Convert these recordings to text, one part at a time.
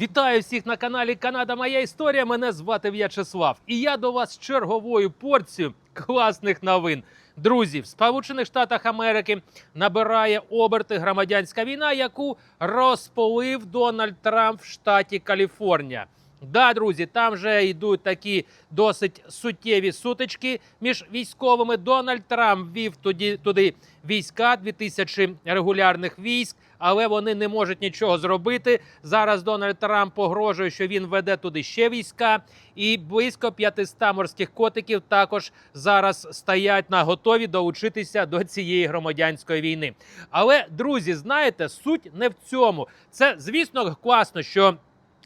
Вітаю всіх на каналі Канада Моя Історія. Мене звати В'ячеслав. І я до вас черговою порцією класних новин. Друзі, в Сполучених Штатах Америки набирає оберти громадянська війна, яку розпалив Дональд Трамп в штаті Каліфорнія. Да, друзі, там вже йдуть такі досить суттєві сутички між військовими. Дональд Трамп вів туди, туди війська, 2000 регулярних військ, але вони не можуть нічого зробити. Зараз Дональд Трамп погрожує, що він веде туди ще війська, і близько 500 морських котиків також зараз стоять на готові долучитися до цієї громадянської війни. Але друзі, знаєте, суть не в цьому. Це звісно класно, що.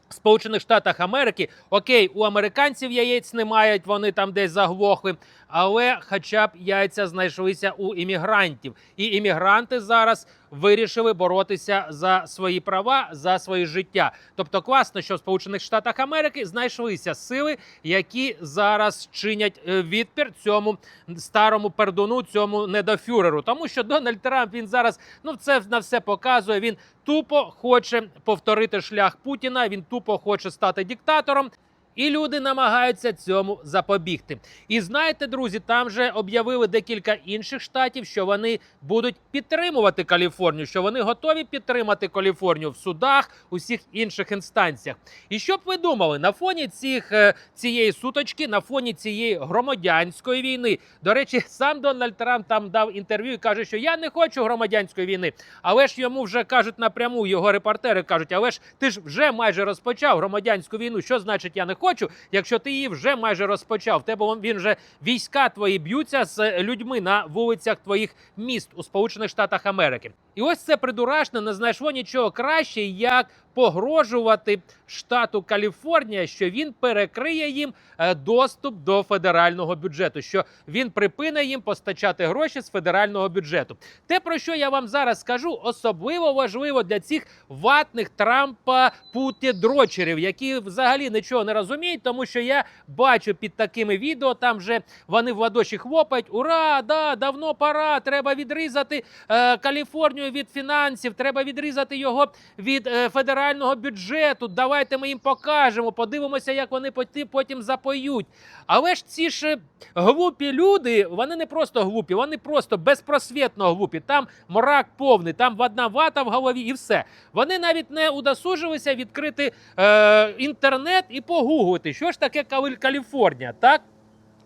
Сполучених Штатах Америки окей, у американців яєць немає, вони там десь заглохли. Але хоча б яйця знайшлися у іммігрантів, і іммігранти зараз вирішили боротися за свої права, за своє життя. Тобто, класно, що в Сполучених Штатах Америки знайшлися сили, які зараз чинять е, відпір цьому старому пердуну, цьому недофюреру. Тому що Дональд Трамп він зараз ну це на все показує. Він тупо хоче повторити шлях Путіна. Він тупо хоче стати диктатором. І люди намагаються цьому запобігти. І знаєте, друзі, там же об'явили декілька інших штатів, що вони будуть підтримувати Каліфорнію, що вони готові підтримати Каліфорнію в судах, усіх інших інстанціях. І що б ви думали, на фоні цих е, цієї суточки, на фоні цієї громадянської війни, до речі, сам Дональд Трамп там дав інтерв'ю і каже, що я не хочу громадянської війни. Але ж йому вже кажуть напряму, його репортери кажуть, але ж ти ж вже майже розпочав громадянську війну. Що значить я не хочу, якщо ти її вже майже розпочав? Тебе він вже війська твої б'ються з людьми на вулицях твоїх міст у Сполучених Штатах Америки. І ось це придурашне не знайшло нічого краще, як погрожувати штату Каліфорнія, що він перекриє їм е, доступ до федерального бюджету, що він припине їм постачати гроші з федерального бюджету. Те, про що я вам зараз скажу, особливо важливо для цих ватних Трампа путєдрочерів, які взагалі нічого не розуміють, тому що я бачу під такими відео, там вже вони в ладоші хлопають. Ура! Да, давно пора! Треба відрізати е, Каліфорнію від фінансів, треба відрізати його від е, федерального бюджету. Давайте ми їм покажемо, подивимося, як вони потім запоють. Але ж ці ж е, глупі люди, вони не просто глупі, вони просто безпросвітно глупі. Там мрак повний, там одна вата в голові і все. Вони навіть не удосужилися відкрити е, інтернет і погуглити, що ж таке Каліфорнія, так?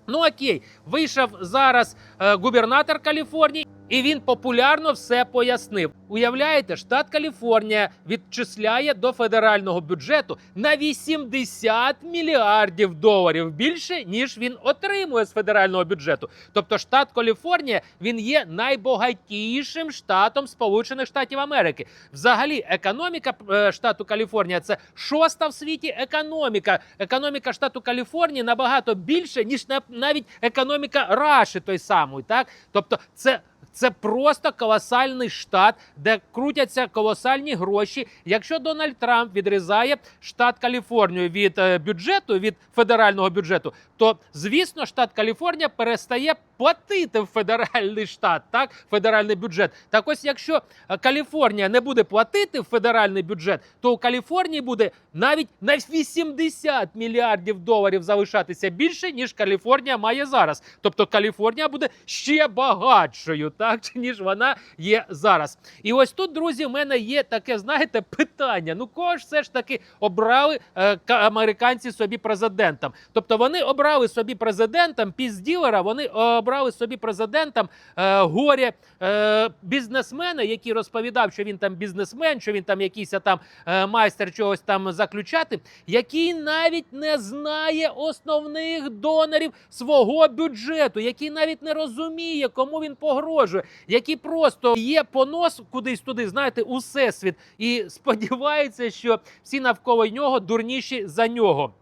Ну окей, вийшов зараз е, губернатор Каліфорнії, і він популярно все пояснив. Уявляєте, штат Каліфорнія відчисляє до федерального бюджету на 80 мільярдів доларів більше ніж він отримує з федерального бюджету. Тобто, штат Каліфорнія він є найбагатішим штатом Сполучених Штатів Америки. Взагалі, економіка е, штату Каліфорнія це шоста в світі економіка. Економіка штату Каліфорнії набагато більше ніж навіть економіка Раші той самий. Так, тобто, це. Це просто колосальний штат, де крутяться колосальні гроші. Якщо Дональд Трамп відрізає штат Каліфорнію від е, бюджету, від федерального бюджету, то звісно, штат Каліфорнія перестає платити в федеральний штат, так федеральний бюджет. Так ось, якщо е, Каліфорнія не буде платити в федеральний бюджет, то у Каліфорнії буде навіть на 80 мільярдів доларів залишатися більше, ніж Каліфорнія має зараз. Тобто Каліфорнія буде ще багатшою, так ніж вона є зараз. І ось тут, друзі, в мене є таке, знаєте, питання. Ну кого ж все ж таки обрали е, ка- американці собі президентом? Тобто вони обрали собі президентом пізділера, вони обрали собі президентом е, горі е, бізнесмена, який розповідав, що він там бізнесмен, що він там якийсь там е, майстер чогось там заключати, який навіть не знає основних донорів свого бюджету, який навіть не розуміє, кому він погрожує, який просто є понос кудись туди, знаєте, у всесвіт, і сподівається, що всі навколо нього дурніші за нього.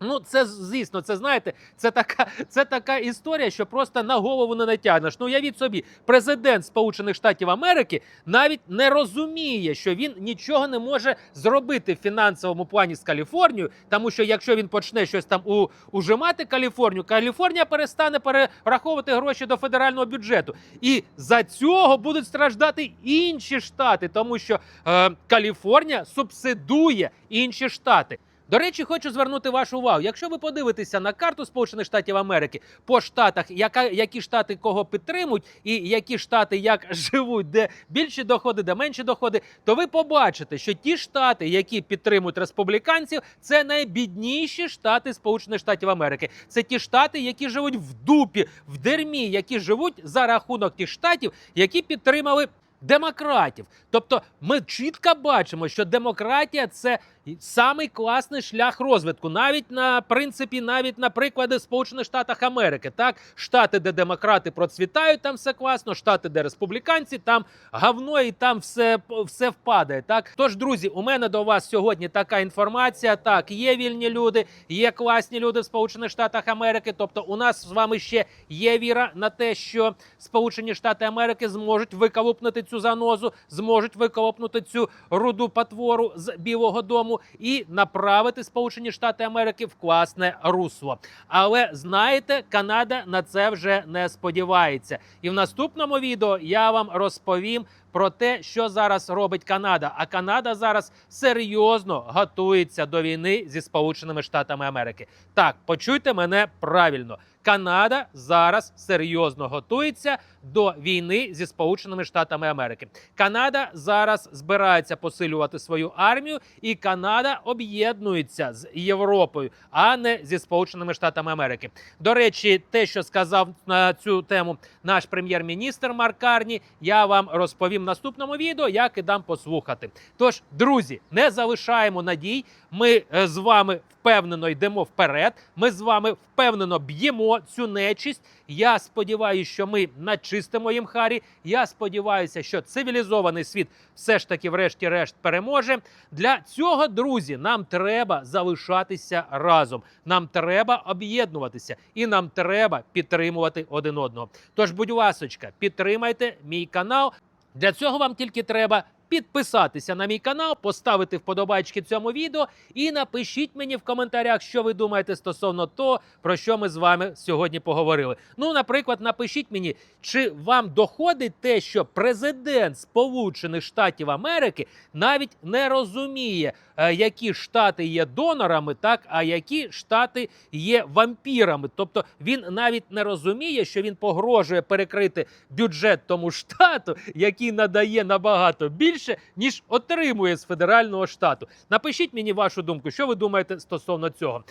Ну, це звісно, це знаєте, це така, це така історія, що просто на голову не натягнеш. Ну, уявіть собі, президент Сполучених Штатів Америки навіть не розуміє, що він нічого не може зробити в фінансовому плані з Каліфорнією, тому що якщо він почне щось там у, ужимати Каліфорнію, Каліфорнія перестане перераховувати гроші до федерального бюджету. І за цього будуть страждати інші штати, тому що е, Каліфорнія субсидує інші штати. До речі, хочу звернути вашу увагу. Якщо ви подивитеся на карту Сполучених Штатів Америки по штатах, яка, які штати кого підтримують, і які штати як живуть, де більші доходи, де менші доходи, то ви побачите, що ті штати, які підтримують республіканців, це найбідніші штати Сполучених Штатів Америки. Це ті штати, які живуть в дупі, в дермі, які живуть за рахунок тих штатів, які підтримали. Демократів, тобто ми чітко бачимо, що демократія це самий класний шлях розвитку, навіть на принципі, навіть на приклади Сполучених Штатів Америки. Так, штати, де демократи процвітають, там все класно. Штати, де республіканці, там говно і там все, все впадає. Так, тож, друзі, у мене до вас сьогодні така інформація. Так, є вільні люди, є класні люди в Сполучених Штатах Америки. Тобто, у нас з вами ще є віра на те, що Сполучені Штати Америки зможуть виколупнути цю занозу, зможуть виколупнути цю руду потвору з Білого Дому і направити Сполучені Штати Америки в класне русло. Але знаєте, Канада на це вже не сподівається. І в наступному відео я вам розповім. Про те, що зараз робить Канада, а Канада зараз серйозно готується до війни зі Сполученими Штатами Америки. Так, почуйте мене правильно. Канада зараз серйозно готується до війни зі Сполученими Штатами Америки. Канада зараз збирається посилювати свою армію, і Канада об'єднується з Європою, а не зі Сполученими Штатами Америки. До речі, те, що сказав на цю тему наш прем'єр-міністр Марк Карні, я вам розповім в наступному відео, як і дам послухати. Тож, друзі, не залишаємо надій. Ми е, з вами впевнено йдемо вперед. Ми з вами впевнено б'ємо цю нечисть. Я сподіваюся, що ми начистимо їм харі. Я сподіваюся, що цивілізований світ все ж таки, врешті-решт, переможе. Для цього, друзі, нам треба залишатися разом. Нам треба об'єднуватися, і нам треба підтримувати один одного. Тож, будь ласочка, підтримайте мій канал. Для цього вам тільки треба підписатися на мій канал, поставити вподобайки цьому відео і напишіть мені в коментарях, що ви думаєте стосовно того, про що ми з вами сьогодні поговорили. Ну, наприклад, напишіть мені, чи вам доходить те, що президент Сполучених Штатів Америки навіть не розуміє, е, які штати є донорами, так а які штати є вампірами. Тобто він навіть не розуміє, що він погрожує перекрити бюджет тому штату, який надає набагато більше, ніж отримує з федерального штату. Напишіть мені вашу думку, що ви думаєте стосовно цього.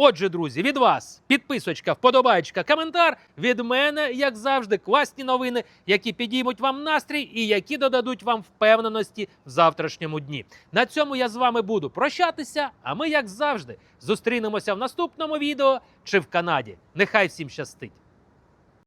Отже, друзі, від вас підписочка, вподобайка, коментар. Від мене, як завжди, класні новини, які підіймуть вам настрій і які додадуть вам впевненості в завтрашньому дні. На цьому я з вами буду прощатися. А ми, як завжди, зустрінемося в наступному відео чи в Канаді. Нехай всім щастить!